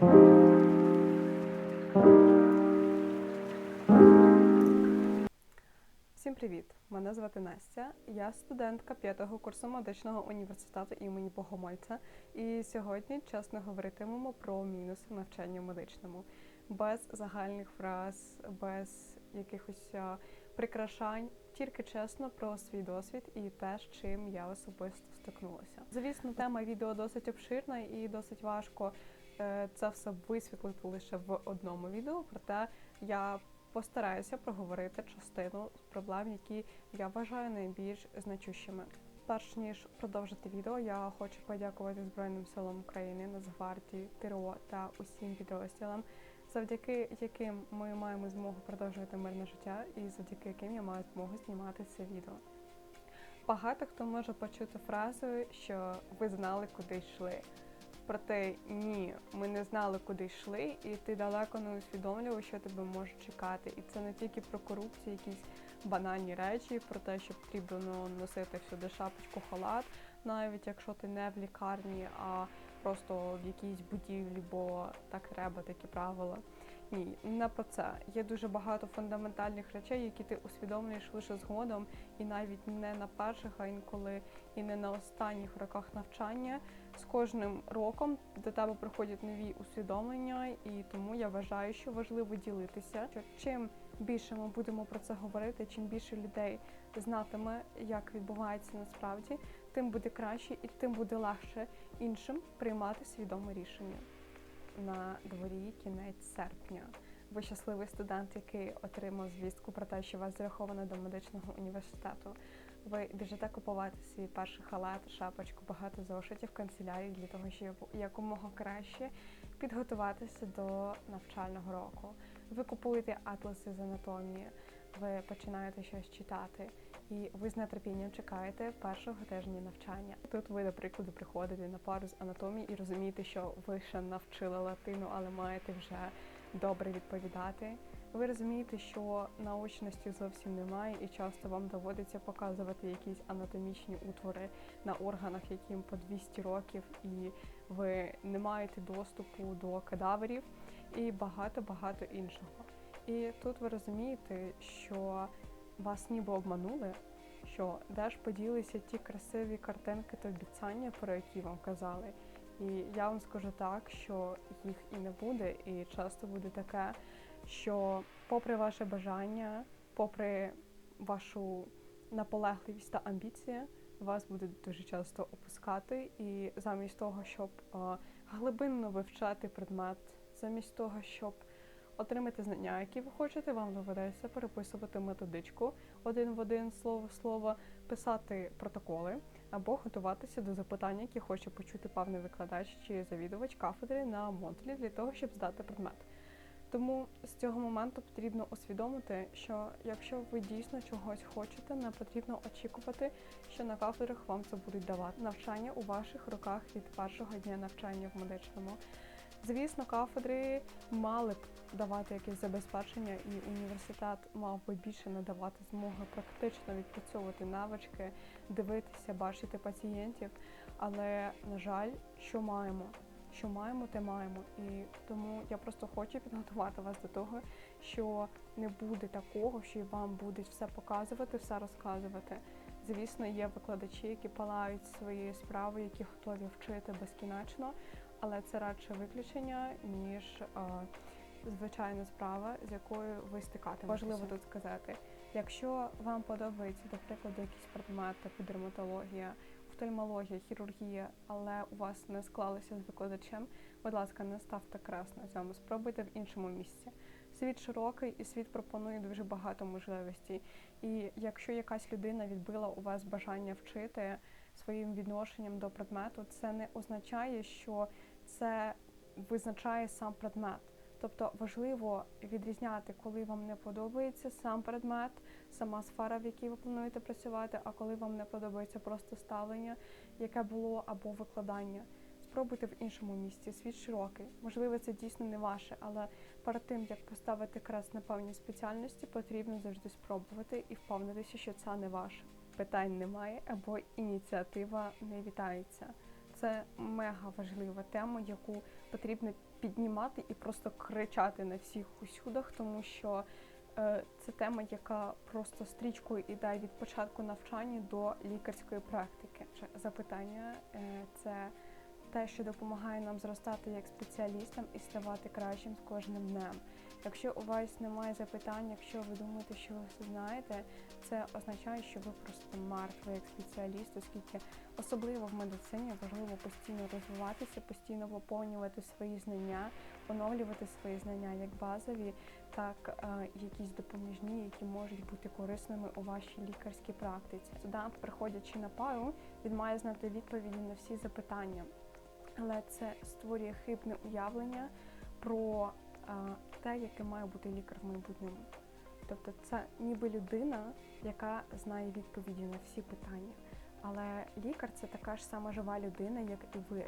Всім привіт! Мене звати Настя. Я студентка п'ятого курсу медичного університету імені Богомольця. І сьогодні чесно говоритимемо про мінуси навчання медичному, без загальних фраз, без якихось прикрашань, тільки чесно про свій досвід і те, з чим я особисто стикнулася. Звісно, тема відео досить обширна і досить важко це все висвітлити лише в одному відео. Проте я постараюся проговорити частину проблем, які я вважаю найбільш значущими. Перш ніж продовжити відео, я хочу подякувати Збройним силам України, Нацгвардії, ТРО та усім підрозділам, завдяки яким ми маємо змогу продовжувати мирне життя, і завдяки яким я маю змогу знімати це відео. Багато хто може почути фразу, що ви знали, куди йшли. Проте ні, ми не знали, куди йшли, і ти далеко не усвідомлював, що тебе може чекати. І це не тільки про корупцію, якісь банальні речі, про те, що потрібно носити всюди шапочку, халат, навіть якщо ти не в лікарні, а просто в якійсь будівлі, бо так треба, такі правила. Ні, не про це. Є дуже багато фундаментальних речей, які ти усвідомлюєш лише згодом, і навіть не на перших, а інколи і не на останніх роках навчання. З кожним роком до тебе приходять нові усвідомлення, і тому я вважаю, що важливо ділитися. Що чим більше ми будемо про це говорити, чим більше людей знатиме, як відбувається насправді, тим буде краще і тим буде легше іншим приймати свідоме рішення на дворі кінець серпня. Ви щасливий студент, який отримав звістку про те, що вас зараховано до медичного університету. Ви біжите купувати свій перший халат, шапочку, багато зошитів, канцелярії для того, щоб якомога краще підготуватися до навчального року. Ви купуєте атласи з анатомії, ви починаєте щось читати, і ви з нетерпінням чекаєте першого тижня навчання. Тут ви, до прикладу, приходите на пару з анатомії і розумієте, що ви ще навчили латину, але маєте вже добре відповідати. Ви розумієте, що наочності зовсім немає, і часто вам доводиться показувати якісь анатомічні утвори на органах, яким по 200 років, і ви не маєте доступу до кадаверів і багато-багато іншого. І тут ви розумієте, що вас ніби обманули, що де ж поділися ті красиві картинки та обіцяння, про які вам казали. І я вам скажу так, що їх і не буде, і часто буде таке, що попри ваше бажання, попри вашу наполегливість та амбіції, вас будуть дуже часто опускати, і замість того, щоб глибинно вивчати предмет, замість того, щоб отримати знання, які ви хочете, вам доведеться переписувати методичку один в один слово в слово, писати протоколи або готуватися до запитань, які хоче почути певний викладач чи завідувач кафедри на модулі для того, щоб здати предмет. Тому з цього моменту потрібно усвідомити, що якщо ви дійсно чогось хочете, не потрібно очікувати, що на кафедрах вам це будуть давати. Навчання у ваших руках від першого дня навчання в медичному. Звісно, кафедри мали б давати якесь забезпечення, і університет мав би більше надавати змоги практично відпрацьовувати навички, дивитися, бачити пацієнтів. Але, на жаль, що маємо? Що маємо, те маємо. І тому я просто хочу підготувати вас до того, що не буде такого, що вам будуть все показувати, все розказувати. Звісно, є викладачі, які палають своєю справою, які готові вчити безкінечно, але це радше виключення, ніж звичайна справа, з якою ви стикатиметеся. Важливо тут сказати, якщо вам подобається, до прикладу, якийсь предмет, типу дерматологія, офтальмологія, хірургія, але у вас не склалося з викладачем, будь ласка, не ставте крест на цьому, спробуйте в іншому місці. Світ широкий і світ пропонує дуже багато можливостей. І якщо якась людина відбила у вас бажання вчити своїм відношенням до предмету, це не означає, що це визначає сам предмет. Тобто важливо відрізняти, коли вам не подобається сам предмет, сама сфера, в якій ви плануєте працювати, а коли вам не подобається просто ставлення, яке було або викладання. Спробуйте в іншому місці. Світ широкий. Можливо, це дійсно не ваше, але перед тим як поставити крест на певній спеціальності, потрібно завжди спробувати і впевнитися, що це не ваше. Питань немає або ініціатива не вітається. Це мега важлива тема, яку потрібно піднімати і просто кричати на всіх усюдах, тому що е, це тема, яка просто стрічкою іде від початку навчання до лікарської практики. Запитання е, це те, що допомагає нам зростати як спеціалістам і ставати кращим з кожним днем. Якщо у вас немає запитань, якщо ви думаєте, що ви все знаєте, це означає, що ви просто мертвий як спеціаліст, оскільки особливо в медицині важливо постійно розвиватися, постійно поповнювати свої знання, оновлювати свої знання як базові, так е, якісь допоміжні, які можуть бути корисними у вашій лікарській практиці. Студент, приходячи на пару, він має знати відповіді на всі запитання, але це створює хибне уявлення про те, яким має бути лікар в майбутньому. Тобто це ніби людина, яка знає відповіді на всі питання. Але лікар це така ж сама жива людина, як і ви.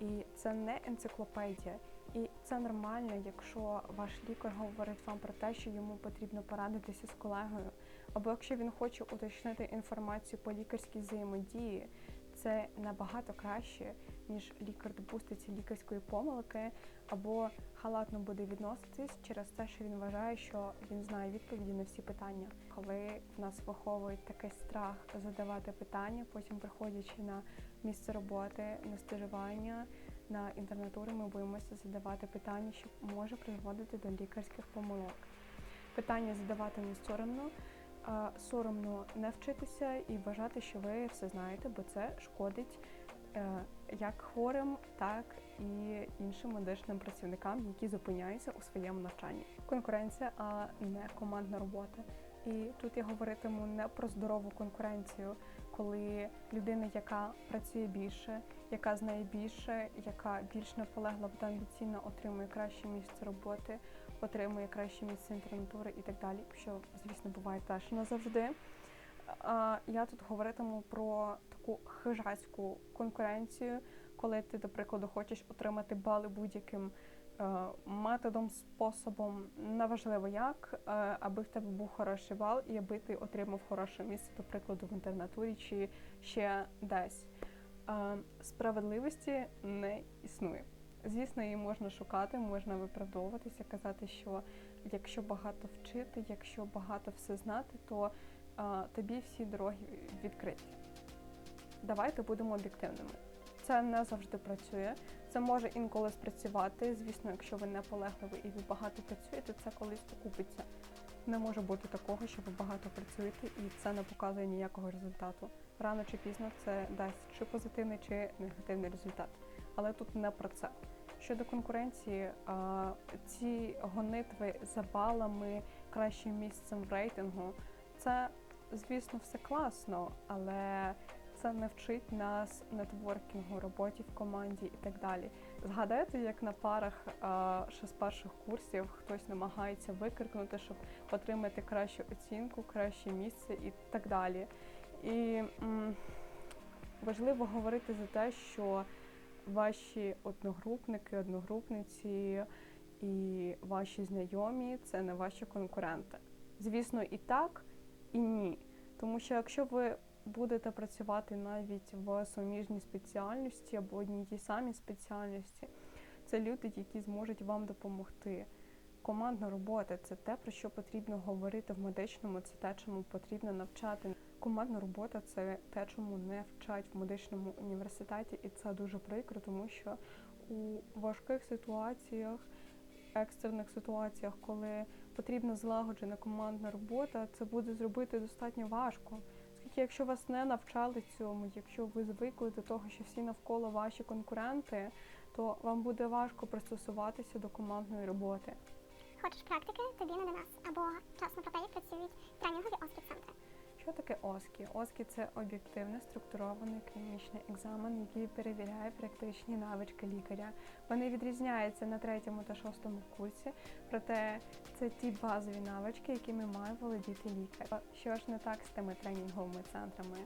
І це не енциклопедія. І це нормально, якщо ваш лікар говорить вам про те, що йому потрібно порадитися з колегою, або якщо він хоче уточнити інформацію по лікарській взаємодії, це набагато краще, ніж лікар допуститься лікарської помилки, або халатно буде відноситись через те, що він вважає, що він знає відповіді на всі питання. Коли в нас виховують такий страх задавати питання, потім приходячи на місце роботи, на стажування, на інтернатури, ми боїмося задавати питання, що може призводити до лікарських помилок. Питання задавати не соромно. Соромно не вчитися і вважати, що ви все знаєте, бо це шкодить е, як хворим, так і іншим медичним працівникам, які зупиняються у своєму навчанні. Конкуренція, а не командна робота. І тут я говоритиму не про здорову конкуренцію, коли людина, яка працює більше, яка знає більше, яка більш наполегла та амбіційно отримує краще місце роботи, отримує краще місце інтернатури і так далі, що звісно буває теж не завжди. А, Я тут говоритиму про таку хижацьку конкуренцію, коли ти, до прикладу, хочеш отримати бали будь-яким е, методом, способом, неважливо як, е, аби в тебе був хороший бал і аби ти отримав хороше місце, до прикладу, в інтернатурі чи ще десь. Е, Справедливості не існує. Звісно, її можна шукати, можна виправдовуватися, казати, що якщо багато вчити, якщо багато все знати, то а, тобі всі дороги відкриті. Давайте будемо об'єктивними. Це не завжди працює. Це може інколи спрацювати. Звісно, якщо ви наполегливі і ви багато працюєте, це колись окупиться. Не може бути такого, що ви багато працюєте і це не показує ніякого результату. Рано чи пізно це дасть чи позитивний, чи негативний результат. Але тут не про це. Щодо конкуренції, ці гонитви за балами, кращим місцем в рейтингу, це, звісно, все класно, але це не вчить нас нетворкінгу, роботі в команді і так далі. Згадайте, як на парах ще з перших курсів хтось намагається викрикнути, щоб отримати кращу оцінку, краще місце і так далі. І важливо говорити за те, що ваші одногрупники, одногрупниці і ваші знайомі це не ваші конкуренти. Звісно, і так, і ні. Тому що якщо ви будете працювати навіть в суміжній спеціальності або одній тій самій спеціальності, це люди, які зможуть вам допомогти. Командна робота це те, про що потрібно говорити в медичному, це те, чому потрібно навчати. Командна робота це те, чому не вчать в медичному університеті, і це дуже прикро, тому що у важких ситуаціях, екстрених ситуаціях, коли потрібна злагоджена командна робота, це буде зробити достатньо важко. Оскільки, якщо вас не навчали цьому, якщо ви звикли до того, що всі навколо ваші конкуренти, то вам буде важко пристосуватися до командної роботи. Хочеш практики, тобі не до нас. Або часно про те, як працюють тренінгові оскі центри. Що таке ОСКІ? ОСКІ це об'єктивний структурований клінічний екзамен, який перевіряє практичні навички лікаря. Вони відрізняються на третьому та шостому курсі, проте це ті базові навички, якими має володіти лікар. Що ж не так з тими тренінговими центрами?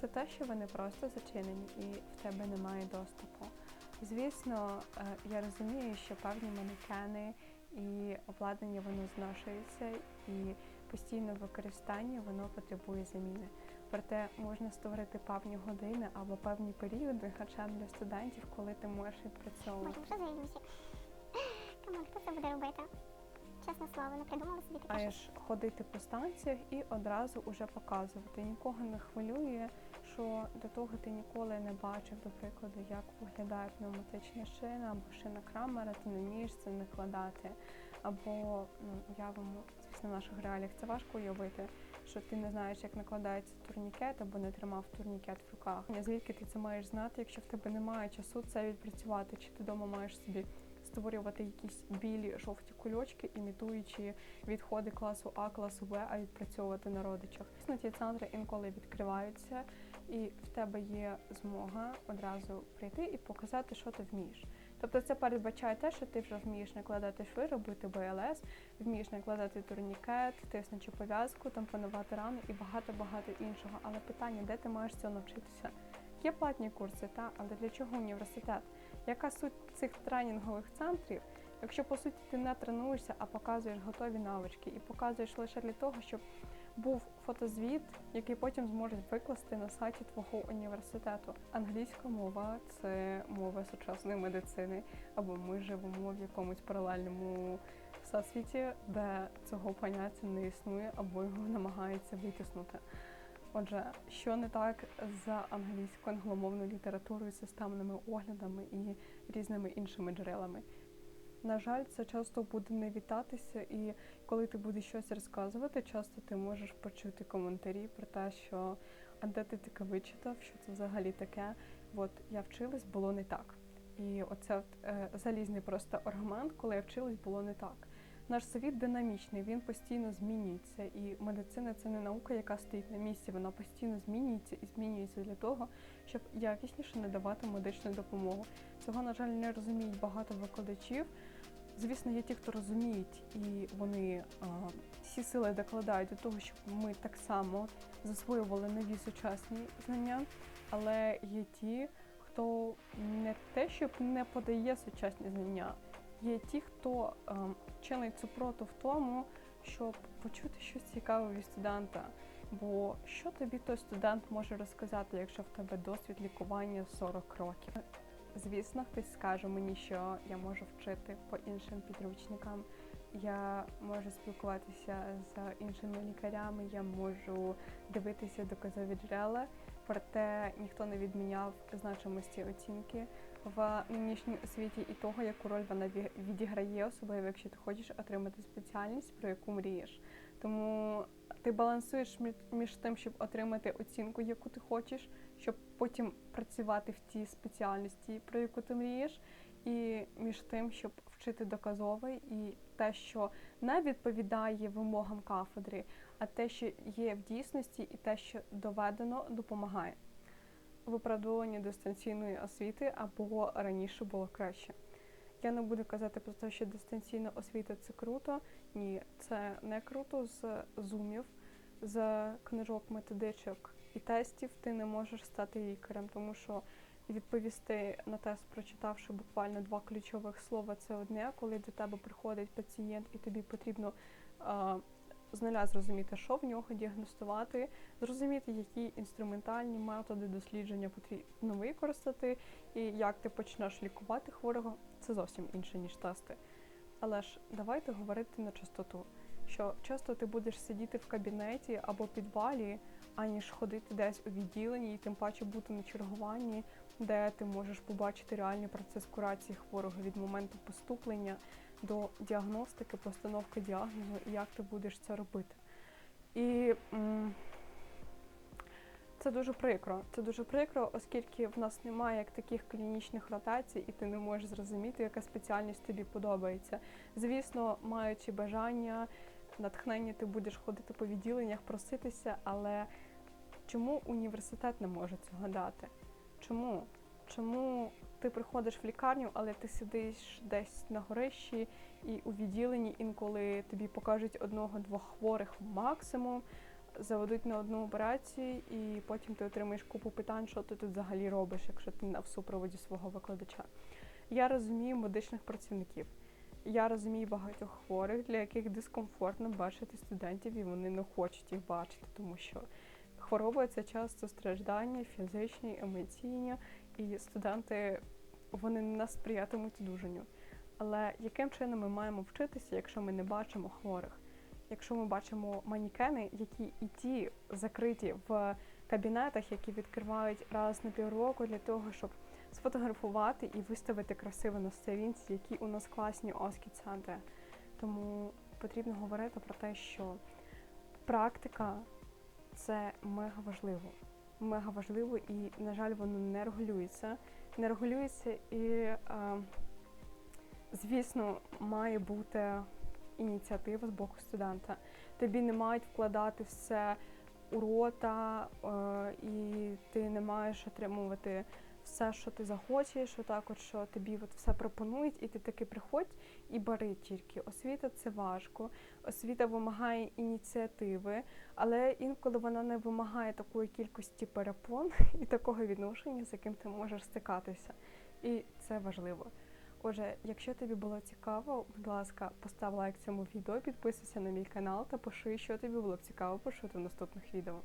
Це те, що вони просто зачинені і в тебе немає доступу. Звісно, е, я розумію, що певні манекени і обладнання воно зношується і постійне використання воно потребує заміни. Проте можна створити певні години або певні періоди, хоча б для студентів, коли ти можеш відпрацьовувати. Боже, що за? Камон, хто це буде робити? Чесне слово, не придумали собі таке. щось. Маєш ходити по станціях і одразу уже показувати. Нікого не хвилює, що до того ти ніколи не бачив, до прикладу, як виглядає пневматична шина або шина крамера, ти не вмієш це накладати. Або ну, уявимо, звісно, в наших реаліях це важко уявити, що ти не знаєш, як накладається турнікет або не тримав турнікет в руках. Звідки ти це маєш знати, якщо в тебе немає часу це відпрацювати, чи ти вдома маєш собі створювати якісь білі жовті кульочки, імітуючи відходи класу А, класу Б, а відпрацьовувати на родичах. Звісно, ті центри інколи відкриваються, і в тебе є змога одразу прийти і показати, що ти вмієш. Тобто це передбачає те, що ти вже вмієш накладати шви, робити БЛС, вмієш накладати турнікет, тиснучи пов'язку, тампонувати рани і багато-багато іншого. Але питання, де ти маєш цього навчитися? Є платні курси, та але для чого університет? Яка суть цих тренінгових центрів, якщо по суті ти не тренуєшся, а показуєш готові навички і показуєш лише для того, щоб був фотозвіт, який потім зможуть викласти на сайті твого університету. Англійська мова це мова сучасної медицини, або ми живемо в якомусь паралельному всесвіті, де цього поняття не існує, або його намагаються витиснути. Отже, що не так за англійською англомовною літературою, системними оглядами і різними іншими джерелами? На жаль, це часто буде не вітатися, і коли ти будеш щось розказувати, часто ти можеш почути коментарі про те, що а де ти таке вичитав, що це взагалі таке. От я вчилась, було не так. І оце е, залізний просто аргумент, коли я вчилась, було не так. Наш світ динамічний, він постійно змінюється, і медицина це не наука, яка стоїть на місці. Вона постійно змінюється і змінюється для того, щоб якісніше надавати медичну допомогу. Цього, на жаль, не розуміють багато викладачів. Звісно, є ті, хто розуміють, і вони а, всі сили докладають до того, щоб ми так само засвоювали нові сучасні знання. Але є ті, хто не те, щоб не подає сучасні знання, є ті, хто ем, чинить супротив тому, щоб почути щось цікаве від студента. Бо що тобі той студент може розказати, якщо в тебе досвід лікування 40 років? Звісно, хтось скаже мені, що я можу вчити по іншим підручникам, я можу спілкуватися з іншими лікарями, я можу дивитися доказові джерела. Проте ніхто не відміняв значимості оцінки в нинішній освіті і того, яку роль вона відіграє, особливо якщо ти хочеш отримати спеціальність, про яку мрієш. Тому ти балансуєш між тим, щоб отримати оцінку, яку ти хочеш, щоб потім працювати в тій спеціальності, про яку ти мрієш, і між тим, щоб вчити доказовий і те, що не відповідає вимогам кафедри, а те, що є в дійсності, і те, що доведено, допомагає. Виправдовування дистанційної освіти або раніше було краще. Я не буду казати про те, що дистанційна освіта це круто. Ні, це не круто з зумів, з книжок, методичок і тестів. Ти не можеш стати лікарем, тому що відповісти на тест, прочитавши буквально два ключових слова, це одне. Коли до тебе приходить пацієнт, і тобі потрібно з нуля зрозуміти, що в нього діагностувати, зрозуміти, які інструментальні методи дослідження потрібно використати, і як ти почнеш лікувати хворого, це зовсім інше, ніж тести. Але ж давайте говорити на чистоту, що часто ти будеш сидіти в кабінеті або підвалі, аніж ходити десь у відділенні, і тим паче бути на чергуванні, де ти можеш побачити реальний процес курації хворого від моменту поступлення до діагностики, постановки діагнозу і як ти будеш це робити. І це дуже прикро. Це дуже прикро, оскільки в нас немає як таких клінічних ротацій, і ти не можеш зрозуміти, яка спеціальність тобі подобається. Звісно, маючи бажання, натхнення, ти будеш ходити по відділеннях, проситися, але чому університет не може цього дати? Чому? Чому ти приходиш в лікарню, але ти сидиш десь на горищі і у відділенні інколи тобі покажуть одного-двох хворих максимум, заведуть на одну операцію, і потім ти отримаєш купу питань, що ти тут взагалі робиш, якщо ти в супроводі свого викладача. Я розумію медичних працівників. Я розумію багатьох хворих, для яких дискомфортно бачити студентів, і вони не хочуть їх бачити, тому що хвороби це часто страждання, фізичні, емоційні, і студенти вони не сприятимуть одужанню. Але яким чином ми маємо вчитися, якщо ми не бачимо хворих? Якщо ми бачимо манікени, які і ті закриті в кабінетах, які відкривають раз на півроку для того, щоб сфотографувати і виставити красиво на сторінці, які у нас класні оски центри. Тому потрібно говорити про те, що практика це мега важливо. Мега важливо і, на жаль, воно не регулюється. Не регулюється і, е, звісно, має бути ініціатива з боку студента. Тобі не мають вкладати все у рота, е, і ти не маєш отримувати все, що ти захочеш, отак от, що тобі от все пропонують, і ти таки приходь і бери тільки. Освіта це важко, освіта вимагає ініціативи, але інколи вона не вимагає такої кількості перепон і такого відношення, з яким ти можеш стикатися. І це важливо. Отже, якщо тобі було цікаво, будь ласка, постав лайк цьому відео, підписуйся на мій канал та пиши, що тобі було б цікаво почути в наступних відео.